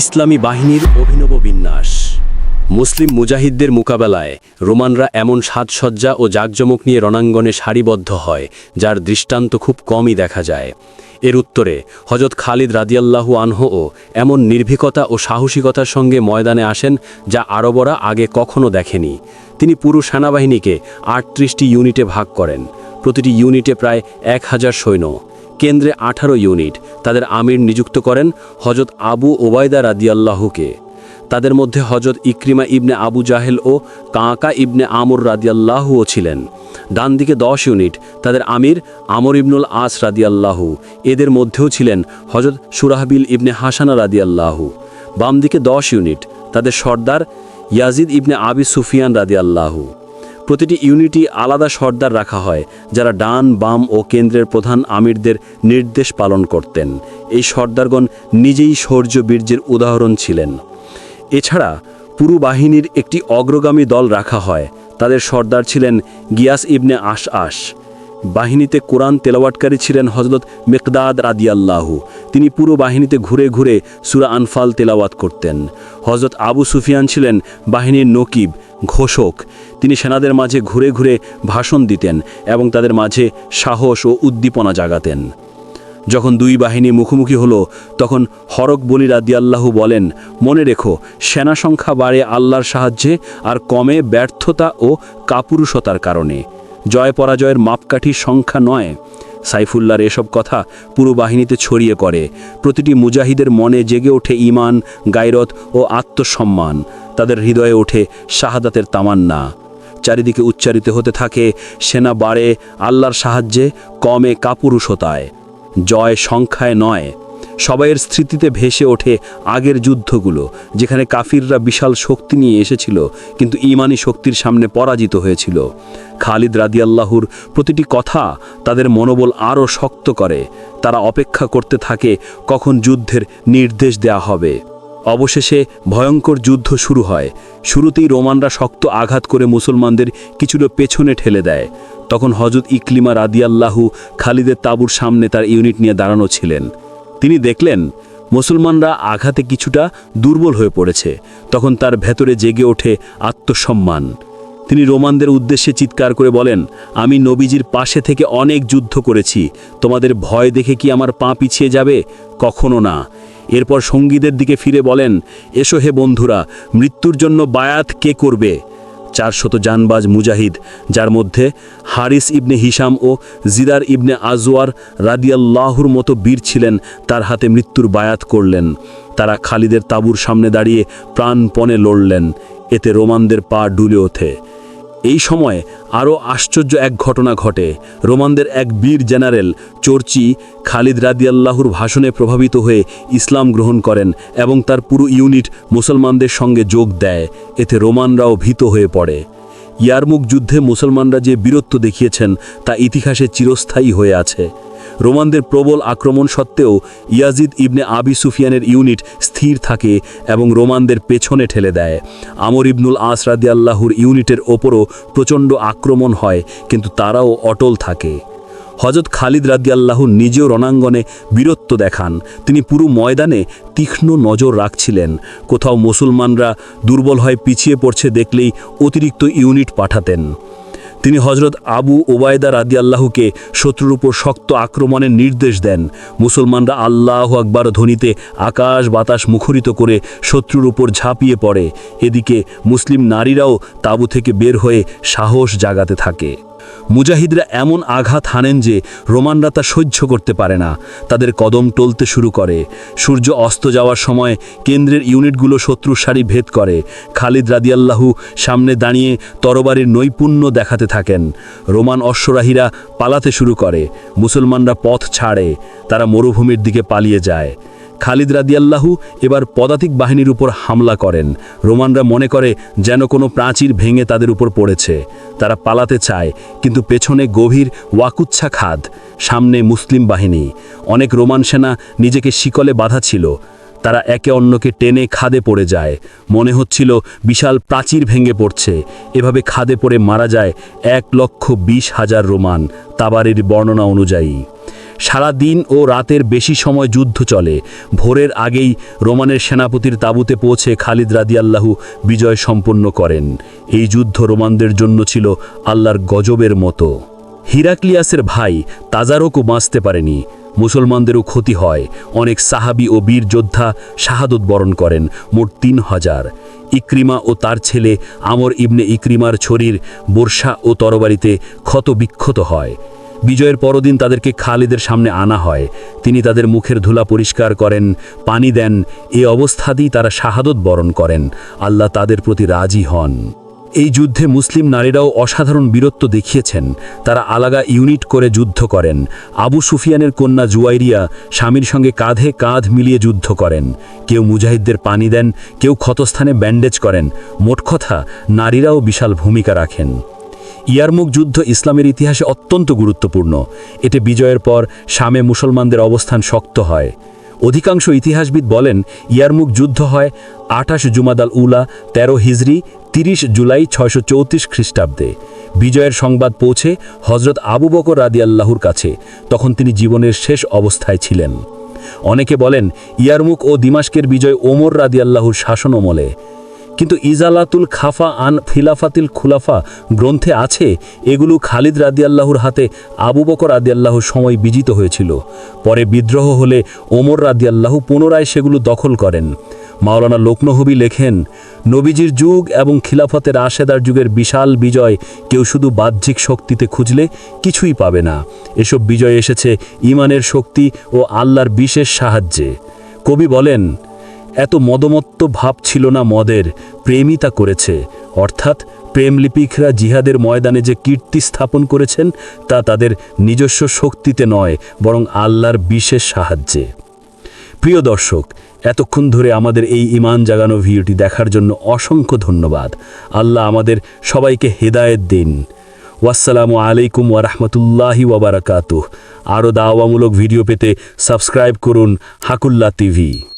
ইসলামী বাহিনীর অভিনব বিন্যাস। মুসলিম মুজাহিদদের মোকাবেলায় রোমানরা এমন সাজসজ্জা ও জাঁকজমক নিয়ে রণাঙ্গনে সারিবদ্ধ হয়, যার দৃষ্টান্ত খুব কমই দেখা যায়। এর উত্তরে হজরত খালিদ রাদিয়াল্লাহু আনহও এমন নির্ভীকতা ও সাহসিকতার সঙ্গে ময়দানে আসেন যা আরবরা আগে কখনো দেখেনি। তিনি পুরো সেনাবাহিনীকে আটত্রিশটি ইউনিটে ভাগ করেন। প্রতিটি ইউনিটে প্রায় এক হাজার সৈন্য। কেন্দ্রে আঠারো ইউনিট তাদের আমির নিযুক্ত করেন হজরত আবু ওবায়দা রাদিয়াল্লাহুকে। তাদের মধ্যে হজরত ইক্রিমা ইবনে আবু জাহেল ও কাঁকা ইবনে আমর রাদিয়াল্লাহুও ছিলেন। ডান দিকে দশ ইউনিট তাদের আমির আমর ইবনুল আস রাদিয়াল্লাহু। এদের মধ্যেও ছিলেন হজরত সুরাহবিল ইবনে হাসানা রাদিয়াল্লাহু। বাম দিকে দশ ইউনিট তাদের সর্দার ইয়াজিদ ইবনে আবি সুফিয়ান রাদিয়াল্লাহু। প্রতিটি ইউনিটই আলাদা সর্দার রাখা হয়, যারা ডান, বাম ও কেন্দ্রের প্রধান আমিরদের নির্দেশ পালন করতেন। এই সর্দারগণ নিজেই শৌর্য বীর্যের উদাহরণ ছিলেন। এছাড়া পুরু বাহিনীর একটি অগ্রগামী দল রাখা হয়, তাদের সর্দার ছিলেন গিয়াস ইবনে আশ আশ বাহিনীতে কোরআন তেলাওয়াটকারী ছিলেন হজরত মেকদাদ রাদিয়াল্লাহু। তিনি পুরো বাহিনীতে ঘুরে ঘুরে সুরা আনফাল তেলাওয়াত করতেন। হজরত আবু সুফিয়ান ছিলেন বাহিনীর নকিব, ঘোষক। তিনি সেনাদের মাঝে ঘুরে ঘুরে ভাষণ দিতেন এবং তাদের মাঝে সাহস ও উদ্দীপনা জাগাতেন। যখন দুই বাহিনী মুখোমুখি হলো, তখন হরক বলি রাদিয়াল্লাহু বলেন, মনে রেখো, সেনা সংখ্যা বাড়ে আল্লাহর সাহায্যে আর কমে ব্যর্থতা ও কাপুরুষতার কারণে। জয় পরাজয়ের মাপকাঠির সংখ্যা নয়। সাইফুল্লাহর এসব কথা পুরো বাহিনীতে ছড়িয়ে করে প্রতিটি মুজাহিদের মনে জেগে ওঠে ইমান গায়রত ও আত্মসম্মান। তাদের হৃদয়ে ওঠে শাহাদাতের তামান্না। চারিদিকে উচ্চারিত হতে থাকে, সেনা বাড়ে আল্লাহর সাহায্যে, কমে কাপুরুষতায়। জয় সংখ্যায় নয়। সবাইয়ের স্মৃতিতে ভেসে ওঠে আগের যুদ্ধগুলো, যেখানে কাফিররা বিশাল শক্তি নিয়ে এসেছিল, কিন্তু ইমানি শক্তির সামনে পরাজিত হয়েছিল। খালিদ রাদিয়াল্লাহুর প্রতিটি কথা তাদের মনোবল আরও শক্ত করে। তারা অপেক্ষা করতে থাকে কখন যুদ্ধের নির্দেশ দেয়া হবে। অবশেষে ভয়ঙ্কর যুদ্ধ শুরু হয়। শুরুতেই রোমানরা শক্ত আঘাত করে মুসলমানদের কিছুটা পেছনে ঠেলে দেয়। তখন হজরত ইকলিমা রাদিয়াল্লাহু খালিদের তাঁবুর সামনে তার ইউনিট নিয়ে দাঁড়ানো ছিলেন। তিনি দেখলেন, মুসলমানরা আঘাতে কিছুটা দুর্বল হয়ে পড়েছে। তখন তার ভেতরে জেগে ওঠে আত্মসম্মান। তিনি রোমানদের উদ্দেশ্যে চিৎকার করে বলেন, আমি নবীজির পাশে থেকে অনেক যুদ্ধ করেছি। তোমাদের ভয় দেখে কি আমার পা পিছিয়ে যাবে? কখনো না। এরপর সঙ্গীদের দিকে ফিরে বলেন, এসো হে বন্ধুরা, মৃত্যুর জন্য বায়াত কে করবে? চারশত জানবাজ মুজাহিদ, যার মধ্যে হারিস ইবনে হিসাম ও জিদার ইবনে আজওয়ার রাদিয়াল্লাহুর মতো বীর ছিলেন, তার হাতে মৃত্যুর বায়াত করলেন। তারা খালিদের তাবুর সামনে দাঁড়িয়ে প্রাণপণে লড়লেন। এতে রোমানদের পা ডুলে ওঠে। সময় আরও আশ্চর্য এক ঘটনা ঘটে। রোমানদের এক বীর জেনারেল, চর্চি খালিদ রাদিয়াল্লাহুর ভাষণে প্রভাবিত হয়ে ইসলাম গ্রহণ করেন এবং তার পুরো ইউনিট মুসলমানদের সঙ্গে যোগ দেয়। এতে রোমানরাও ভীত হয়ে পড়ে। ইয়ারমুক যুদ্ধে মুসলমানরা যে বীরত্ব দেখিয়েছেন, তা ইতিহাসে চিরস্থায়ী হয়ে আছে। রোমানদের প্রবল আক্রমণ সত্ত্বেও ইয়াজিদ ইবনে আবি সুফিয়ানের ইউনিট স্থির থাকে এবং রোমানদের পেছনে ঠেলে দেয়। আমর ইবনুল আস রাদিয়াল্লাহুর ইউনিটের ওপরও প্রচণ্ড আক্রমণ হয়, কিন্তু তারাও অটল থাকে। হজরত খালিদ রাদিয়াল্লাহু নিজেও রণাঙ্গনে বীরত্ব দেখান। তিনি পুরো ময়দানে তীক্ষ্ণ নজর রাখছিলেন। কোথাও মুসলমানরা দুর্বল হয়ে পিছিয়ে পড়ছে দেখলেই অতিরিক্ত ইউনিট পাঠাতেন। তিনি হজরত আবু ওবায়দা রাদিয়াল্লাহুকে শত্রুর উপর শক্ত আক্রমণের নির্দেশ দেন। মুসলমানরা আল্লাহ আকবার ধ্বনিতে আকাশ বাতাস মুখরিত করে শত্রুর উপর ঝাঁপিয়ে পড়ে। এদিকে মুসলিম নারীরাও তাঁবু থেকে বের হয়ে সাহস জাগাতে থাকে। মুজাহিদরা এমন আঘাত হানেন যে রোমানরা তা সহ্য করতে পারে না। তাদের কদম টলতে শুরু করে। সূর্য অস্ত যাওয়ার সময় কেন্দ্রের ইউনিটগুলো শত্রুর সারি ভেদ করে। খালিদ রাদিয়াল্লাহু সামনে দাঁড়িয়ে তরবারির নৈপুণ্য দেখাতে থাকেন। রোমান অশ্বরাহীরা পালাতে শুরু করে। মুসলমানরা পথ ছাড়ে। তারা মরুভূমির দিকে পালিয়ে যায়। খালিদ রাদিয়াল্লাহু এবার পদাতিক বাহিনীর উপর হামলা করেন। রোমানরা মনে করে যেন কোনো প্রাচীর ভেঙে তাদের উপর পড়েছে। তারা পালাতে চায়, কিন্তু পেছনে গভীর ওয়াকুচ্ছা খাদ, সামনে মুসলিম বাহিনী। অনেক রোমান সেনা নিজেকে শিকলে বাঁধা ছিল। তারা একে অন্যকে টেনে খাদে পড়ে যায়। মনে হচ্ছিল বিশাল প্রাচীর ভেঙে পড়ছে। এভাবে খাদে পড়ে মারা যায় এক লক্ষ বিশ হাজার রোমান, তাবারের বর্ণনা অনুযায়ী। সারা দিন ও রাতের বেশি সময় যুদ্ধ চলে। ভোরের আগেই রোমানের সেনাপতির তাঁবুতে পৌঁছে খালিদ রাদি রাদিয়াল্লাহু বিজয় সম্পন্ন করেন। এই যুদ্ধ রোমানদের জন্য ছিল আল্লাহর গজবের মতো। হিরাক্লিয়াসের ভাই তাজারকও বাঁচতে পারেনি। মুসলমানদেরও ক্ষতি হয়। অনেক সাহাবি ও বীর যোদ্ধা শাহাদত বরণ করেন, মোট তিন হাজার। ইক্রিমা ও তার ছেলে আমর ইবনে ইক্রিমার ছড়ির বর্ষা ও তরবারিতে ক্ষত বিক্ষত হয়। বিজয়ের পরদিন তাদেরকে খালিদের সামনে আনা হয়। তিনি তাদের মুখের ধুলা পরিষ্কার করেন, পানি দেন, এ অবস্থাতেই তারা শাহাদত বরণ করেন। আল্লাহ তাদের প্রতি রাজি হন। এই যুদ্ধে মুসলিম নারীরাও অসাধারণ বীরত্ব দেখিয়েছেন। তারা আলাগা ইউনিট করে যুদ্ধ করেন। আবু সুফিয়ানের কন্যা জুয়াইরিয়া স্বামীর সঙ্গে কাঁধে কাঁধ মিলিয়ে যুদ্ধ করেন। কেউ মুজাহিদদের পানি দেন, কেউ ক্ষতস্থানে ব্যান্ডেজ করেন। মোট কথা, নারীরাও বিশাল ভূমিকা রাখেন। ইয়ারমুক যুদ্ধ ইসলামের ইতিহাসে অত্যন্ত গুরুত্বপূর্ণ। এতে বিজয়ের পর শামে মুসলমানদের অবস্থান শক্ত হয়। অধিকাংশ ইতিহাসবিদ বলেন, ইয়ারমুক যুদ্ধ হয় আঠাশ জুমাদাল উলা ১৩ হিজরি, তিরিশ জুলাই ছয়শো চৌত্রিশ খ্রিস্টাব্দে। বিজয়ের সংবাদ পৌঁছে হজরত আবু বকর রাদিয়াল্লাহুর কাছে, তখন তিনি জীবনের শেষ অবস্থায় ছিলেন। অনেকে বলেন, ইয়ারমুক ও দিমাস্কের বিজয় ওমর রাদিয়াল্লাহুর শাসন অমলে কিন্তু ইজালাতুল খাফা আন খিলাফাতিল খুলাফা গ্রন্থে আছে, এগুলো খালিদ রাদিয়াল্লাহুর হাতে আবু বকর রাদিয়াল্লাহুর সময় বিজিত হয়েছিল। পরে বিদ্রোহ হলে ওমর রাদিয়াল্লাহু পুনরায় সেগুলো দখল করেন। মাওলানা লোকনহবি লেখেন, নবীজির যুগ এবং খিলাফতের আশেদার যুগের বিশাল বিজয় কেউ শুধু বাহ্যিক শক্তিতে খুঁজলে কিছুই পাবে না। এসব বিজয় এসেছে ইমানের শক্তি ও আল্লাহর বিশেষ সাহায্যে। কবি বলেন এত মদমত্ত ভাব ছিল না মদের, প্রেমই তা করেছে। অর্থাৎ প্রেমলিপিকরা জিহাদের ময়দানে যে কীর্তি স্থাপন করেছেন, তা তাদের নিজস্ব শক্তিতে নয়, বরং আল্লাহর বিশেষ সাহায্যে। প্রিয় দর্শক, এতক্ষণ ধরে আমাদের এই ইমান জাগানো ভিডিওটি দেখার জন্য অসংখ্য ধন্যবাদ। আল্লাহ আমাদের সবাইকে হেদায়েত দিন। ওয়াসসালামু আলাইকুম ওয়ারহমতুল্লাহি ওয়াবারাকাতুহ আরও দাওয়ামূলক ভিডিও পেতে সাবস্ক্রাইব করুন হাকুল্লা টিভি।